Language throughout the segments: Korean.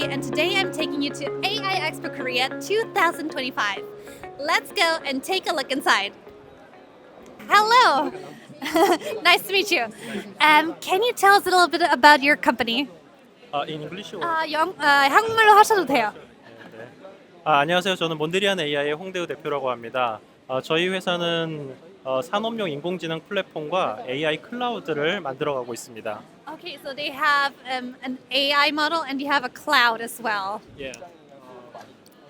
Lee, and today I'm taking you to AI Expo Korea 2025. Let's go and take a look inside. Hello! nice to meet you. Um, can you tell us a little bit about your company? 아, in English or? 아, 영, 아, 한국말로 하셔도 돼요. 아, 안녕하세요. 저는 몬드리안 AI의 홍대우 대표라고 합니다. 아, 저희 회사는 어, 산업용 인공지능 플랫폼과 AI 클라우드를 만들어가고 있습니다. Okay, so they have um, an AI model and you have a cloud as well. 예.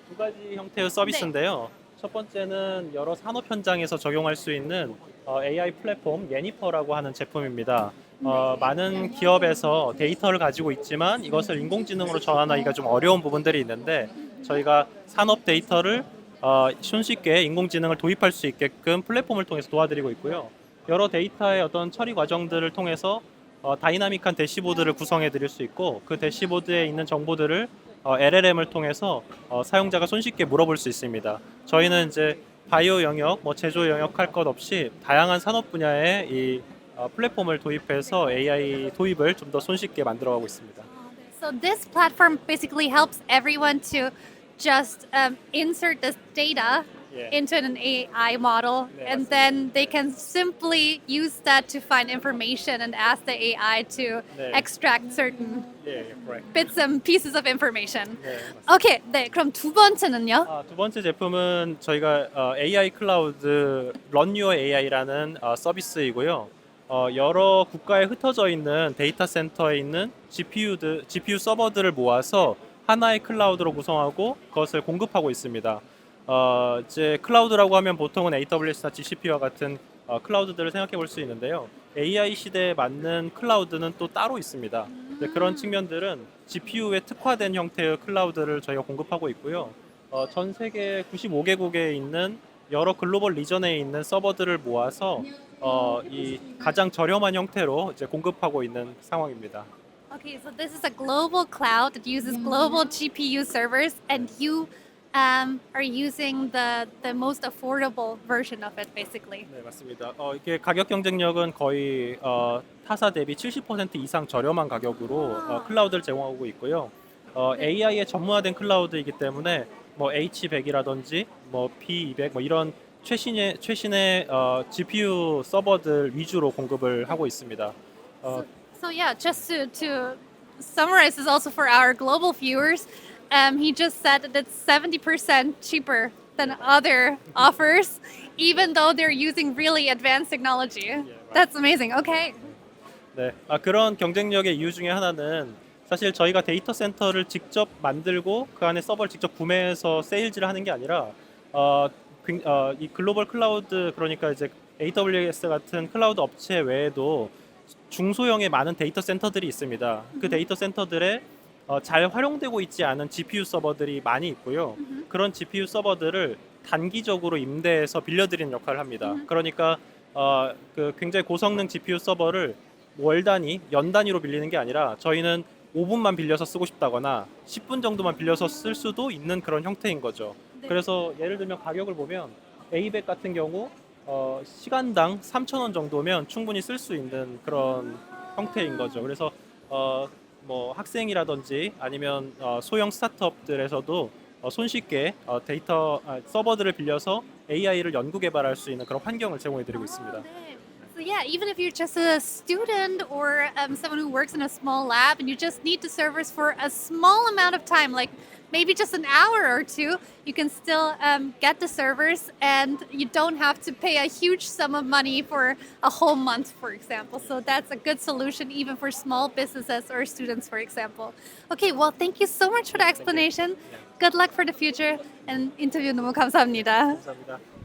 두 가지 형태의 서비스인데요. 첫 번째는 여러 산업 현장에서 적용할 수 있는 어, AI 플랫폼 예니퍼라고 하는 제품입니다. 어, 많은 기업에서 데이터를 가지고 있지만 이것을 인공지능으로 전환하기가 좀 어려운 부분들이 있는데 저희가 산업 데이터를 어, 손쉽게 인공지능을 도입할 수 있게끔 플랫폼을 통해서 도와드리고 있고요. 여러 데이터의 어떤 처리 과정들을 통해서 어, 다이나믹한 대시보드를 구성해 드릴 수 있고 그 대시보드에 있는 정보들을 어, LLM을 통해서 어, 사용자가 손쉽게 물어볼 수 있습니다. 저희는 이제 바이오 영역, 뭐 제조 영역 할 것 없이 다양한 산업 분야의 이 어, 플랫폼을 도입해서 AI 도입을 좀 더 손쉽게 만들어가고 있습니다. So this platform basically helps everyone to just um, insert this data Yeah. into an AI model, 네, and then they can simply use that to find information and ask the AI to 네. extract certain 예, correct. bits and pieces of information. 네, 맞습니다. 오케이, 네, 그럼 두 번째는요? 아, 두 번째 제품은 저희가 어, AI 클라우드 Run Your AI라는 어, 서비스이고요. 어, 여러 국가에 흩어져 있는 데이터 센터에 있는 GPU들, GPU 서버들을 모아서 하나의 클라우드로 구성하고 그것을 공급하고 있습니다. 어, 이제 클라우드라고 하면 보통은 AWS나 GCP와 같은 어, 클라우드들을 생각해 볼 수 있는데요. AI 시대에 맞는 클라우드는 또 따로 있습니다. 네, 그런 측면들은 GPU에 특화된 형태의 클라우드를 저희가 공급하고 있고요. 어, 전 세계 95개국에 있는 여러 글로벌 리전에 있는 서버들을 모아서 어, 이 가장 저렴한 형태로 이제 공급하고 있는 상황입니다. Okay, so this is a global cloud that uses global GPU servers, and you um, are using the the most affordable version of it, basically. 네, 맞습니다. 어, 이게 가격 경쟁력은 거의 어, 타사 대비 70% 이상 저렴한 가격으로 어, 클라우드를 제공하고 있고요. 어, AI에 전문화된 클라우드이기 때문에 뭐 H100이라든지 뭐 P200 뭐 이런 최신의 최신의 어, GPU 서버들 위주로 공급을 하고 있습니다. 어, So yeah, just to to summarize this also for our global viewers, um, he just said that it's seventy percent cheaper than other offers, even though they're using really advanced technology. That's amazing. Okay. 네, 아, 그런 경쟁력의 이유 중에 하나는 사실 저희가 데이터 센터를 직접 만들고 그 안에 서버를 직접 구매해서 세일즈를 하는 게 아니라 어, 굉- 어, 이 글로벌 클라우드 그러니까 이제 AWS 같은 클라우드 업체 외에도 중소형의 많은 데이터 센터들이 있습니다. 그 데이터 센터들에 어, 잘 활용되고 있지 않은 GPU 서버들이 많이 있고요. 그런 GPU 서버들을 단기적으로 임대해서 빌려드리는 역할을 합니다. 그러니까 어, 그 굉장히 고성능 GPU 서버를 월 단위, 연 단위로 빌리는 게 아니라 저희는 5분만 빌려서 쓰고 싶다거나 10분 정도만 빌려서 쓸 수도 있는 그런 형태인 거죠. 네. 그래서 예를 들면 가격을 보면 A100 같은 경우 어, 시간당 3,000원 정도면 충분히 쓸 수 있는 그런 형태인 거죠. 그래서 어, 뭐 학생이라든지 아니면 어, 소형 스타트업들에서도 어, 손쉽게 어, 데이터 아, 서버들을 빌려서 AI를 연구 개발할 수 있는 그런 환경을 제공해 드리고 있습니다. Oh, 네. So yeah, even if you're just a student or um, someone who works in a small lab and you just need the servers for a small amount of time, like maybe just an hour or two, you can still um, get the servers and you don't have to pay a huge sum of money for a whole month, for example. So that's a good solution even for small businesses or students, for example. Okay, well, thank you so much for the explanation. Good luck for the future and interview 너무 감사합니다. 감사합니다.